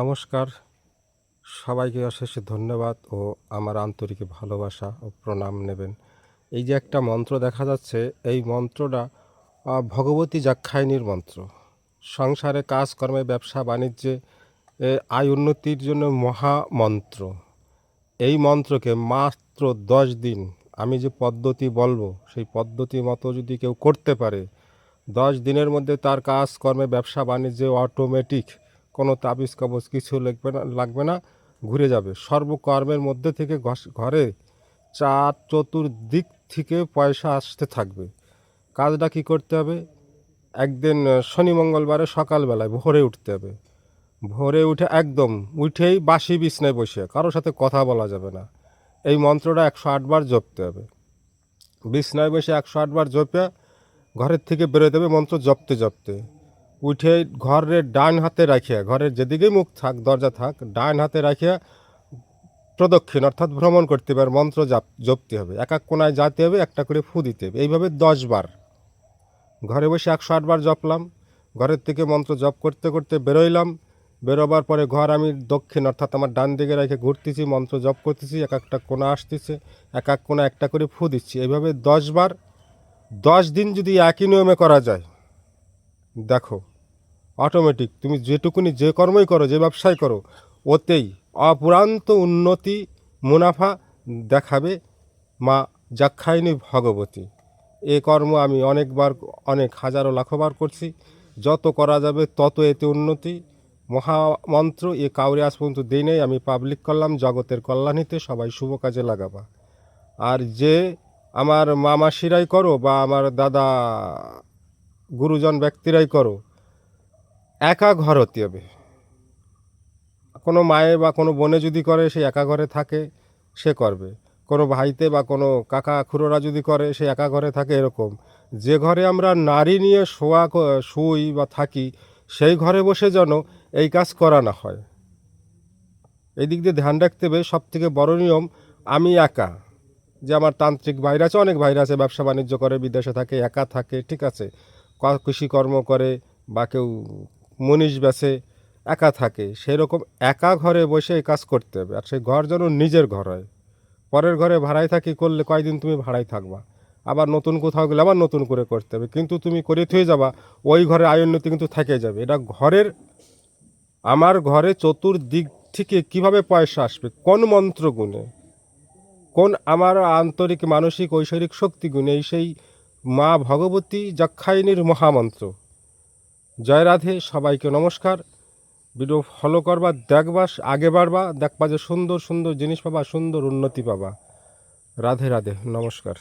নমস্কার। সবাইকে অশেষ ধন্যবাদ ও আমার আন্তরিক ভালোবাসা ও প্রণাম নেবেন। এই যে একটা মন্ত্র দেখা যাচ্ছে, এই মন্ত্রটা ভগবতী যাক্ষায়নীর মন্ত্র। সংসারে কাজকর্মে ব্যবসা বাণিজ্যে আয় উন্নতির জন্য মহা মন্ত্র। এই মন্ত্রকে মাত্র দশ দিন, আমি যে পদ্ধতি বলব, সেই পদ্ধতি মতো যদি কেউ করতে পারে, দশ দিনের মধ্যে তার কাজকর্মে ব্যবসা বাণিজ্যে অটোমেটিক কোনো তাবিজ কবজ কিছু লাগবে না লাগবে না, ঘুরে যাবে। সর্বকর্মের মধ্যে থেকে ঘরে চার চতুর্দিক থেকে পয়সা আসতে থাকবে। কাজটা কি করতে হবে? একদিন শনি মঙ্গলবারে সকালবেলায় ভোরে উঠতে হবে। ভোরে উঠে একদম উঠেই বাসি বিছনায় বসে, কারোর সাথে কথা বলা যাবে না। এই মন্ত্রটা একশো আটবার জপতে হবে। বিছনায় বসে একশো আটবার জপে ঘরের থেকে বেরোতে হবে মন্ত্র জপতে জপতে। উঠে ঘরের ডান হাতে রাখিয়া, ঘরের যেদিকেই মুখ থাক, দরজা থাক, ডান হাতে রাখিয়া প্রদক্ষিণ, অর্থাৎ ভ্রমণ করতে হবে আর মন্ত্র জাপ জপতে হবে। এক এক কোনায় যেতে হবে, একটা করে ফু দিতে হবে। এইভাবে দশবার ঘরে বসে একশো আটবার জপলাম। ঘরের থেকে মন্ত্র জপ করতে করতে বেরোইলাম। বেরোবার পরে ঘর আমি দক্ষিণ, অর্থাৎ আমার ডান দিকে রেখে ঘুরতেছি, মন্ত্র জপ করতেছি, এক একটা কোনা আসতেছে, এক এক কোনা একটা করে ফু দিচ্ছি। এইভাবে দশবার দশ দিন যদি একই নিয়মে করা যায়, দেখো অটোমেটিক তুমি যেটুকুনি যে কর্মই করো, যে ব্যবসায় করো, ওতেই অপুরান্ত উন্নতি, মুনাফা দেখাবে মা যাক্ষায়নী ভগবতী। এ কর্ম আমি অনেকবার, অনেক হাজারো লাখবার করছি। যত করা যাবে তত এতে উন্নতি। মহামন্ত্র এ কাউরে আজ পর্যন্ত দিই নেই, আমি পাবলিক করলাম, জগতের কল্যাণীতে সবাই শুভ কাজে লাগাবা। আর যে আমার মামাসিরাই করো বা আমার দাদা গুরুজন ব্যক্তিরাই করো একা ঘর হতে হবে। কোনো মায়ে বা কোনো বোনে যদি করে, সে একা ঘরে থাকে, সে করবে। কোনো ভাইতে বা কোনো কাকা খুড়োরা যদি করে, সে একা ঘরে থাকে, এরকম। যে ঘরে আমরা নারী নিয়ে শোয়া, শুই বা থাকি, সেই ঘরে বসে যেন এই কাজ করা না হয়। এই দিক দিয়ে ধ্যান রাখতে হবে সব থেকে বড় নিয়ম, আমি একা। যে আমার তান্ত্রিক ভাইরা আছে, অনেক ভাইরা আছে, ব্যবসা বাণিজ্য করে, বিদেশে থাকে, একা থাকে, ঠিক আছে। কৃষিকর্ম করে বা কেউ মনীষ বেছে একা থাকে সেরকম একা ঘরে বসে কাজ করতে হবে, আর সেই ঘর যেন নিজের ঘর হয়। পরের ঘরে ভাড়ায় থাকি করলে কয়দিন তুমি ভাড়ায় থাকবা? আবার নতুন কোথাও গেলে আবার নতুন করে করতে হবে, কিন্তু তুমি করে থুয়ে যাবা, ওই ঘরে আয় উন্নতি কিন্তু থেকে যাবে। এটা ঘরের, আমার ঘরে চতুর্দিক থেকে কীভাবে পয়সা আসবে, কোন মন্ত্র গুণে কোন আমার আন্তরিক মানসিক ঐশ্বরিক শক্তি গুণে এই সেই মা ভগবতী যক্ষায়নীর মহামন্ত্র। জয় রাধে, সবাইকে নমস্কার। ভিডিও ফলো করবা, দেখবা, আগে বাড়বা, দেখবা যে সুন্দর সুন্দর জিনিস পাবা, সুন্দর উন্নতি পাবা। রাধে রাধে, নমস্কার।